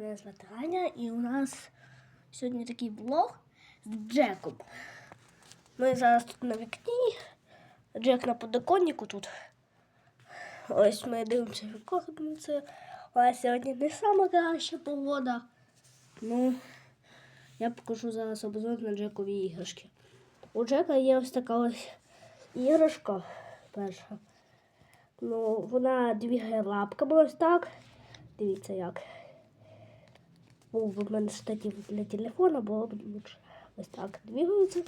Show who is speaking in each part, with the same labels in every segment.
Speaker 1: Мене звати Аня, і у нас сьогодні такий влог з Джеком. Ми зараз тут на вікні. Джек на подоконнику тут. Ось ми дивимося вікно. Це але сьогодні не сама краща погода. Ну, я покажу зараз обзор на Джекові іграшки. У Джека є ось така ось іграшка перша. Ну, вона двігає лапками ось так. Дивіться як. Був би в мене штатів для телефона, було б лучше. Ось так двигаються.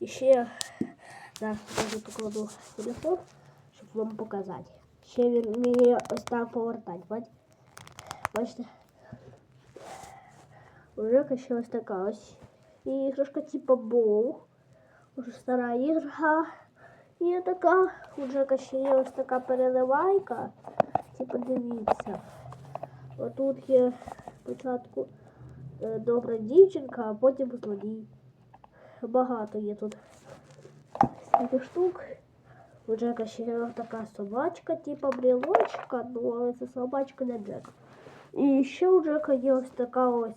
Speaker 1: І ще зараз покладу телефон, щоб вам показати. Ще він вміє ось так повертати. Бачите? Уже ще ось така ось іграшка, типу боу. Уже стара іграшка. І така, у Джека ще є ось така переливайка. Типу, дивіться. Отут є спочатку е, добра дівчинка, а потім злодій. Багато є тут штук. У Джека ще така собачка, типу брілочка, ну але це собачка не Джек. І ще у Джека є ось така ось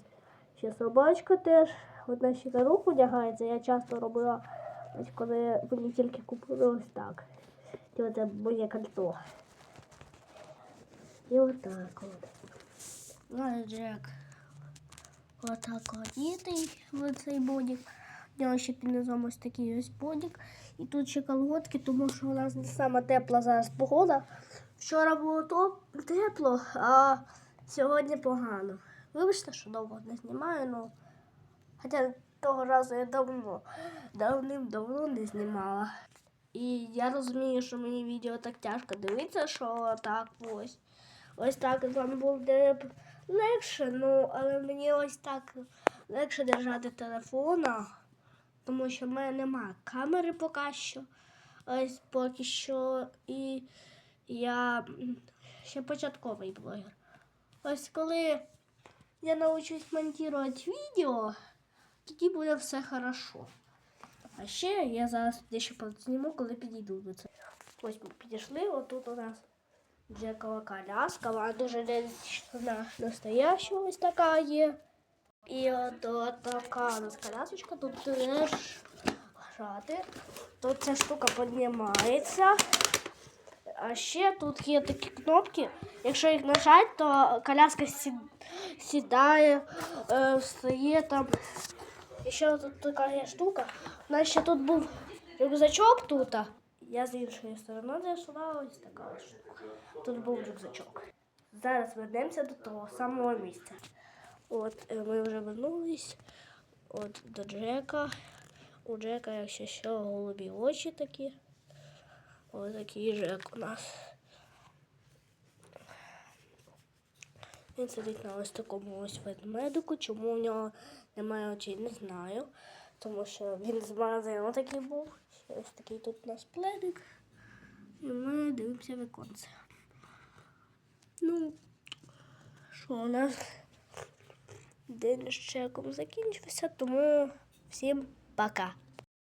Speaker 1: ще собачка теж. Одна ще на руку одягається. Я часто робила, ось коли мені тільки купили ось так. І оце моє кольцо. І отак от. Ось Джек. Отак одітий в цей бодік. У нього ще під низом ось такий ось бодік. І тут ще колготки, тому що у нас не сама тепла зараз погода. Вчора було то тепло, а сьогодні погано. Вибачте, що довго не знімаю, ну. Хоча того разу я давно, давним-давно не знімала. І я розумію, що мені відео так тяжко дивитися, що так ось. Ось так з вами буде легше, ну, але мені ось так легше держати телефона, тому що в мене немає камери поки що. Ось поки що. І я ще початковий блогер. Ось коли я навчусь монтувати відео, тоді буде все хорошо. А ще я зараз дещо зніму, коли підійду до цього. Ось ми підійшли, отут у нас Джекова коляска, вона дуже реалістична, настояща ось така є. І от, от така у нас колясочка, тут теж грати. Тут ця штука піднімається. А ще тут є такі кнопки. Якщо їх нажати, то коляска сі- сідає, е, встає там. І ще тут така є штука. У нас ще тут був рюкзачок тут. Я з іншої сторони зайшла, ось така штука. Тут був рюкзачок. Зараз вернемося до того самого місця. От е, ми вже вернулись от до Джека. У Джека, якщо що, голубі очі такі. Ось такий Джек у нас. Він сидить на ось такому ось ведмедику. Чому у нього немає очей, не знаю. Тому що він з магазину такий був. Ось такий тут у нас пледик. І ми дивимося віконце. Ну, що у нас день з чеком закінчився, тому всім пока.